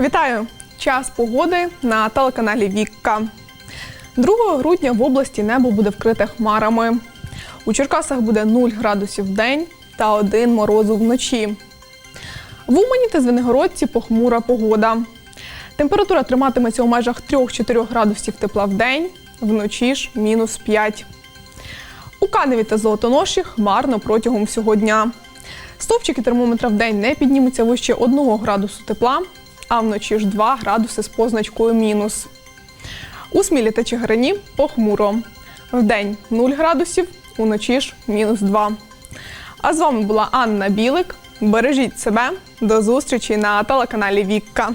Вітаю! Час погоди на телеканалі Вікка. 2 грудня в області небо буде вкрите хмарами. У Черкасах буде 0 градусів в день та 1 морозу вночі. В Умані та Звенигородці похмура погода. Температура триматиметься у межах 3-4 градусів тепла в день, вночі ж мінус 5. У Каневі та Золотоноші хмарно протягом всього дня. Стовпчики термометра в день не піднімуться вище 1 градусу тепла, а вночі ж 2 градуси з позначкою мінус. У Смілі та Чигирині похмуро. Вдень 0 градусів, уночі ж мінус 2. А з вами була Анна Білик. Бережіть себе. До зустрічі на телеканалі Вікка.